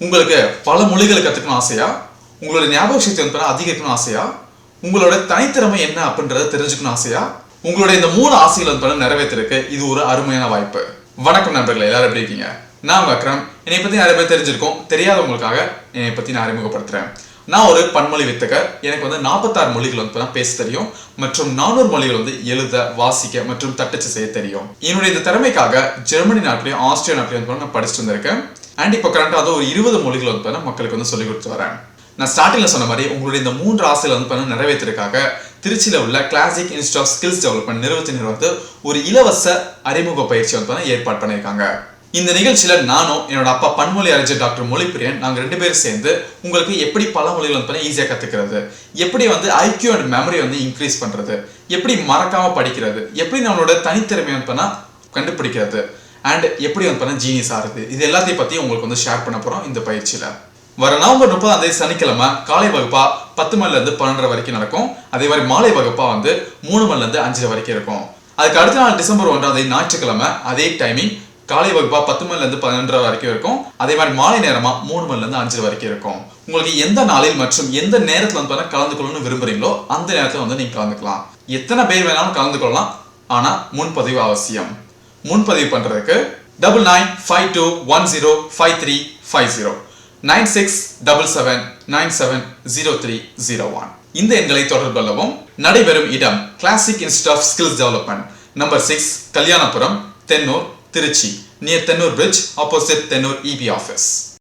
உங்களுக்கு பல மொழிகளை கற்றுக்கணும் ஆசையா? உங்களோட ஞாபக சக்தி வந்து அதிகரிக்கணும் ஆசையா? உங்களோட தனித்திறமை என்ன அப்படின்றத தெரிஞ்சுக்கணும் ஆசையா? உங்களோட இந்த மூணு ஆசைகள் வந்து நிறைவேற்றிருக்கு இது ஒரு அருமையான வாய்ப்பு. வணக்கம் நண்பர்களே எல்லாரும் எப்படி இருக்கீங்க? நான் வக்ரம் என்னை பத்தி நிறைய பேர் தெரிஞ்சிருக்கோம். தெரியாதவங்களுக்காக என்னை பத்தி நான் அறிமுகப்படுத்துறேன். நான் ஒரு பன்மொழி வித்தகர் எனக்கு வந்து நாற்பத்தாறு மொழிகள் வந்து பார்த்தா பேச தெரியும். மற்றும் நானூறு மொழிகள் வந்து எழுத வாசிக்க மற்றும் தட்டச்சு செய்ய தெரியும். என்னுடைய இந்த திறமைக்காக ஜெர்மனி நாட்டிலையும் ஆஸ்திரியா நாட்டிலையும் வந்து நான் படிச்சுட்டு வந்திருக்கேன். அண்ட் இப்போ கரண்ட்டாக வந்து ஒரு இருபது மொழிகள் வந்து பார்த்தா மக்களுக்கு வந்து சொல்லிக் கொடுத்து வரேன் நான் ஸ்டார்டிங்ல சொன்ன மாதிரி உங்களுடைய இந்த மூன்று ஆசையில் வந்து பண்ண நிறைவேற்றிருக்காக திருச்சியில் உள்ள classic institute of skills development நிறுவனத்தினர் வந்து ஒரு இலவச அறிமுக பயிற்சி வந்து பண்ண ஏற்பாடு பண்ணியிருக்காங்க. இந்த நிகழ்ச்சியில் நானும் என்னோட அப்பா பன்மொழி அறிஞர் டாக்டர் மொழிப்பிரியன் நாங்கள் ரெண்டு பேரும் சேர்ந்து உங்களுக்கு எப்படி பல மொழிகள் வந்து ஈஸியாக கற்றுக்கிறது எப்படி வந்து ஐக்கியூ அண்ட் மெமரி வந்து இன்க்ரீஸ் பண்ணுறது எப்படி மறக்காமல் படிக்கிறது எப்படி நம்மளோட தனித்திறமை வந்து கண்டுபிடிக்கிறது அண்ட் எப்படி வந்து பண்ண ஜீனியஸ் ஆகுது இது எல்லாத்தையும் பற்றி உங்களுக்கு வந்து ஷேர் பண்ண போகிறோம் இந்த பயிற்சியில். வர நவம்பர் முப்பதாம் தேதி சனிக்கிழமை காலை வகுப்பா பத்து மணிலேருந்து பன்னெண்டரை வரைக்கும் நடக்கும். அதே மாதிரி மாலை வகுப்பா வந்து மூணு மணிலேருந்து அஞ்சரை வரைக்கும் இருக்கும். அதுக்கு அடுத்த நாள் டிசம்பர் ஒன்றாம் தேதி ஞாயிற்றுக்கிழமை அதே டைமிங் காலை வகுப்பா பத்து மணிலேருந்து பன்னெண்டரை வரைக்கும் இருக்கும். அதே மாதிரி மாலை நேரமா மூணு மணிலேருந்து அஞ்சரை வரைக்கும் இருக்கும். உங்களுக்கு எந்த நாளில் மற்றும் எந்த நேரத்தில் வந்து பார்த்தா கலந்துக்கணும்னு விரும்புறீங்களோ அந்த நேரத்தில் வந்து நீங்கள் கலந்துக்கலாம். எத்தனை பேர் வேணாலும் கலந்து கொள்ளலாம் ஆனால் முன்பதிவு அவசியம். முன்பதிவு பண்ணுறதுக்கு double nine five two one zero five three five zero nine six double seven nine seven zero three zero one இந்த எண்களை தொடர்பு கொள்ளவும் நடைபெறும் இடம் classic institute of skills development number six Kalyanapuram Thennur Tiruchi near Thennur bridge opposite Thennur EB office